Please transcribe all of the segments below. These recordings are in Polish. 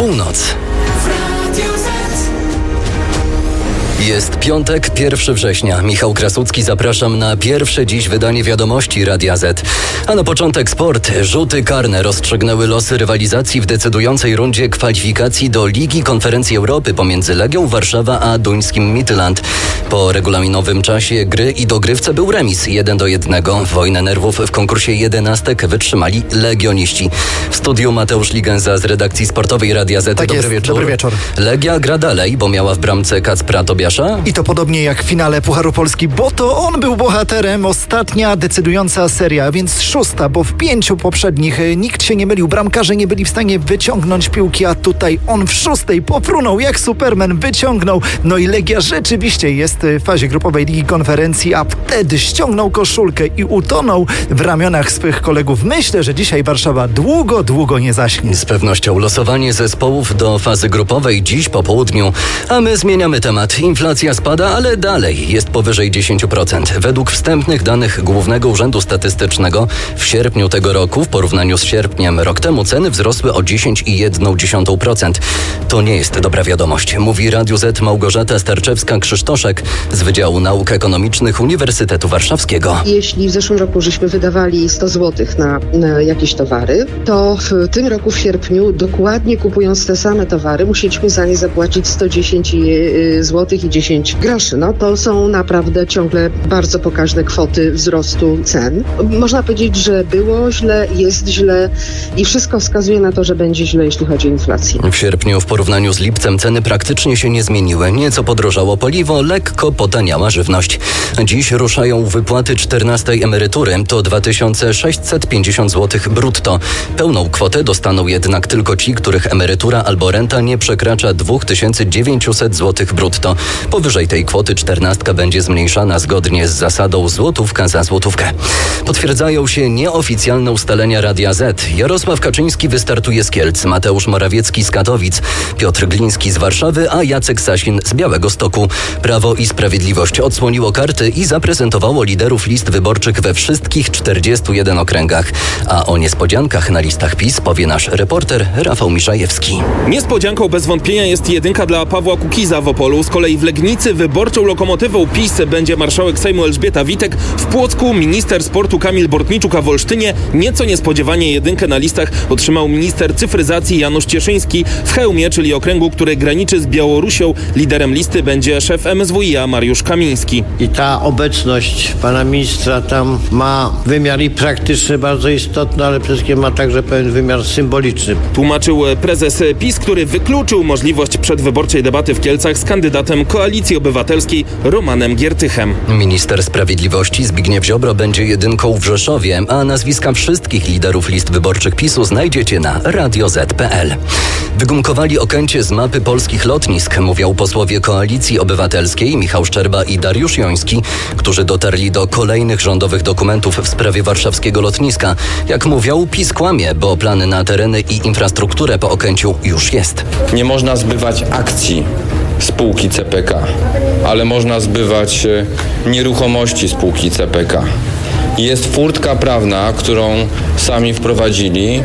Północ. Jest piątek, 1 września. Michał Krasucki, zapraszam na pierwsze dziś wydanie wiadomości Radia Z. A na początek sport. Rzuty karne rozstrzygnęły losy rywalizacji w decydującej rundzie kwalifikacji do Ligi Konferencji Europy pomiędzy Legią Warszawa a duńskim Midland. Po regulaminowym czasie gry i dogrywce był remis 1 do 1. Wojnę nerwów w konkursie jedenastek wytrzymali legioniści. W studiu Mateusz Ligenza z redakcji sportowej Radia Z. Tak dobry jest, wieczór. dobry wieczór. Legia gra dalej, bo miała w bramce Kacpra Tobiasza. I to podobnie jak w finale Pucharu Polski, bo to on był bohaterem. Ostatnia decydująca seria, a więc szósta, bo w pięciu poprzednich e, nikt się nie mylił. Bramkarze nie byli w stanie wyciągnąć piłki, a tutaj on w szóstej pofrunął jak Superman, wyciągnął. No i Legia rzeczywiście jest e, w fazie grupowej Ligi Konferencji, a wtedy ściągnął koszulkę i utonął w ramionach swych kolegów. Myślę, że dzisiaj Warszawa długo, długo nie zaśnie. Z pewnością losowanie zespołów do fazy grupowej dziś po południu, a my zmieniamy temat. Inflacja spada, ale dalej jest powyżej 10%. Według wstępnych danych Głównego Urzędu Statystycznego w sierpniu tego roku w porównaniu z sierpniem rok temu ceny wzrosły o 10,1%. To nie jest dobra wiadomość, mówi Radiu Z Małgorzata Starczewska-Krzysztoszek z Wydziału Nauk Ekonomicznych Uniwersytetu Warszawskiego. Jeśli w zeszłym roku żeśmy wydawali 100 zł na, na jakieś towary, to w tym roku w sierpniu, dokładnie kupując te same towary, musieliśmy za nie zapłacić 110 zł i 10 groszy. No to są naprawdę ciągle bardzo pokaźne kwoty wzrostu cen. Można powiedzieć, że było źle, jest źle i wszystko wskazuje na to, że będzie źle, jeśli chodzi o inflację. W sierpniu w porównaniu z lipcem ceny praktycznie się nie zmieniły. Nieco podrożało paliwo, lekko potaniała żywność. Dziś ruszają wypłaty 14 emerytury. To 2650 zł brutto. Pełną kwotę dostaną jednak tylko ci, których emerytura albo renta nie przekracza 2900 zł brutto. Powyżej tej kwoty 14 będzie zmniejszana zgodnie z zasadą złotówka za złotówkę. Potwierdzają się nieoficjalne ustalenia Radia Z. Jarosław Kaczyński wystartuje z Kielc, Mateusz Morawiecki z Katowic, Piotr Gliński z Warszawy, a Jacek Sasin z Białego Stoku. Prawo i Sprawiedliwość odsłoniło karty i zaprezentowało liderów list wyborczych we wszystkich 41 okręgach. A o niespodziankach na listach PiS powie nasz reporter Rafał Miszajewski. Niespodzianką bez wątpienia jest jedynka dla Pawła Kukiza w Opolu. Z kolei w Legnicy wyborczą lokomotywą PiS będzie marszałek Sejmu Elżbieta Witek. W Płocku minister sportu Kamil Bortniczuk, a w Olsztynie nieco niespodziewanie jedynkę na listach otrzymał minister cyfryzacji Janusz Cieszyński. W Chełmie, czyli okręgu, który graniczy z Białorusią, liderem listy będzie szef MSWiA Mariusz Kamiński. I ta obecność pana ministra tam ma wymiar i praktyczny bardzo istotny, ale przede wszystkim ma także pewien wymiar symboliczny. Tłumaczył prezes PiS, który wykluczył możliwość przedwyborczej debaty w Kielcach z kandydatem Koalicji Obywatelskiej Romanem Giertychem. Minister Sprawiedliwości Zbigniew Ziobro będzie jedynką w Rzeszowie, a nazwiska wszystkich liderów list wyborczych PiSu znajdziecie na radioz.pl. Wygumkowali Okęcie z mapy polskich lotnisk, mówią posłowie Koalicji Obywatelskiej Michał Szczerba i Dariusz Joński, którzy dotarli do kolejnych rządowych dokumentów w sprawie warszawskiego lotniska. Jak mówią, PiS kłamie, bo plany na tereny i infrastrukturę po Okęciu już jest. Nie można zbywać akcji spółki CPK, ale można zbywać e, nieruchomości spółki CPK. Jest furtka prawna, którą sami wprowadzili,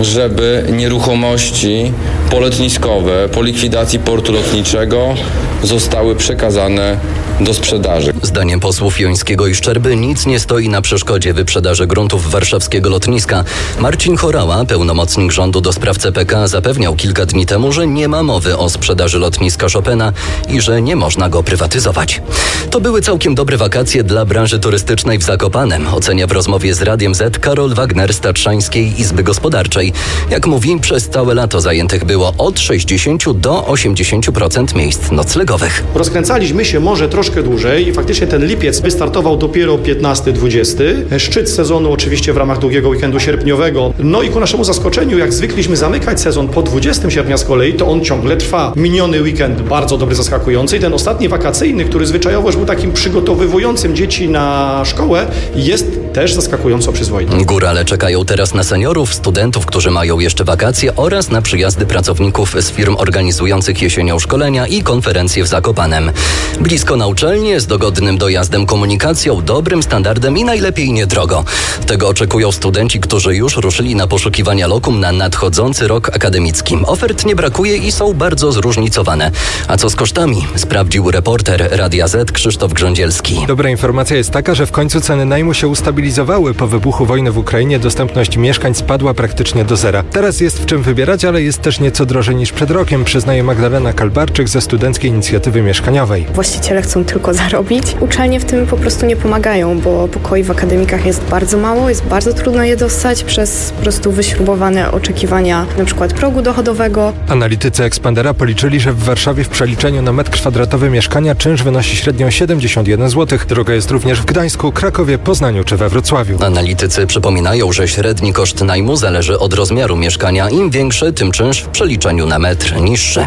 żeby nieruchomości polotniskowe po likwidacji portu lotniczego zostały przekazane do sprzedaży. Zdaniem posłów Jońskiego i Szczerby nic nie stoi na przeszkodzie wyprzedaży gruntów warszawskiego lotniska. Marcin Chorała, pełnomocnik rządu do spraw CPK, zapewniał kilka dni temu, że nie ma mowy o sprzedaży lotniska Chopina i że nie można go prywatyzować. To były całkiem dobre wakacje dla branży turystycznej w Zakopanem, ocenia w rozmowie z Radiem Z Karol Wagner z Tatrzańskiej Izby Gospodarczej. Jak mówi, przez całe lato zajętych było od 60 do 80% miejsc noclegowych. Rozkręcaliśmy się może troszkę dłużej i faktycznie ten lipiec wystartował dopiero 15-20. Szczyt sezonu oczywiście w ramach długiego weekendu sierpniowego. No i ku naszemu zaskoczeniu, jak zwykliśmy zamykać sezon po 20 sierpnia z kolei, to on ciągle trwa. Miniony weekend bardzo dobry, zaskakujący i ten ostatni wakacyjny, który zwyczajowo już był takim przygotowywującym dzieci na szkołę, jest też zaskakująco przyzwoity. Górale czekają teraz na seniorów, studentów, którzy mają jeszcze wakacje oraz na przyjazdy pracowników pracowników z firm organizujących jesienią szkolenia i konferencje w Zakopanem. Blisko na uczelnię, z dogodnym dojazdem komunikacją, dobrym standardem i najlepiej niedrogo. Tego oczekują studenci, którzy już ruszyli na poszukiwania lokum na nadchodzący rok akademicki. Ofert nie brakuje i są bardzo zróżnicowane. A co z kosztami? Sprawdził reporter Radia Z Krzysztof Grządzielski. Dobra informacja jest taka, że w końcu ceny najmu się ustabilizowały. Po wybuchu wojny w Ukrainie dostępność mieszkań spadła praktycznie do zera. Teraz jest w czym wybierać, ale jest też nieco drożej niż przed rokiem, przyznaje Magdalena Kalbarczyk ze Studenckiej Inicjatywy Mieszkaniowej. Właściciele chcą tylko zarobić. Uczelnie w tym po prostu nie pomagają, bo pokoi w akademikach jest bardzo mało, jest bardzo trudno je dostać przez po prostu wyśrubowane oczekiwania na przykład progu dochodowego. Analitycy Expandera policzyli, że w Warszawie w przeliczeniu na metr kwadratowy mieszkania czynsz wynosi średnio 71 zł. Droga jest również w Gdańsku, Krakowie, Poznaniu czy we Wrocławiu. Analitycy przypominają, że średni koszt najmu zależy od rozmiaru mieszkania. Im większy, tym czynsz w przeliczeniu na metr niższy.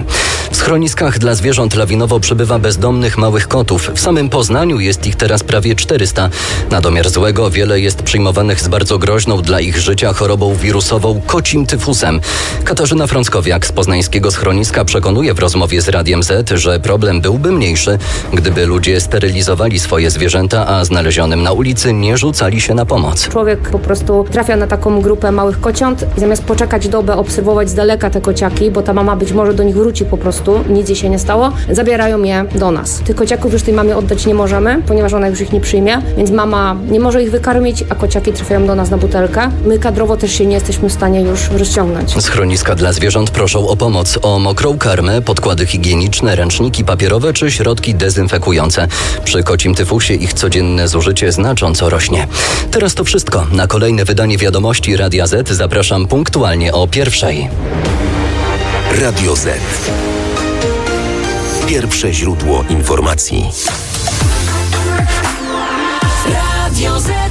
W schroniskach dla zwierząt lawinowo przybywa bezdomnych małych kotów. W samym Poznaniu jest ich teraz prawie 400. Na domiar złego wiele jest przyjmowanych z bardzo groźną dla ich życia chorobą wirusową kocim tyfusem. Katarzyna Frąckowiak z poznańskiego schroniska przekonuje w rozmowie z Radiem Z, że problem byłby mniejszy, gdyby ludzie sterylizowali swoje zwierzęta, a znalezionym na ulicy nie rzucali się na pomoc. Człowiek po prostu trafia na taką grupę małych kociąt i zamiast poczekać dobę, obserwować z daleka te bo ta mama być może do nich wróci po prostu, nic jej się nie stało, zabierają je do nas. Tych kociaków już tej mamie oddać nie możemy, ponieważ ona już ich nie przyjmie, więc mama nie może ich wykarmić, a kociaki trafiają do nas na butelkę. My kadrowo też się nie jesteśmy w stanie już rozciągnąć. Schroniska dla zwierząt proszą o pomoc, o mokrą karmę, podkłady higieniczne, ręczniki papierowe czy środki dezynfekujące. Przy kocim tyfusie ich codzienne zużycie znacząco rośnie. Teraz to wszystko. Na kolejne wydanie wiadomości Radia Z zapraszam punktualnie o pierwszej. Radio Z. Pierwsze źródło informacji. Radio Z.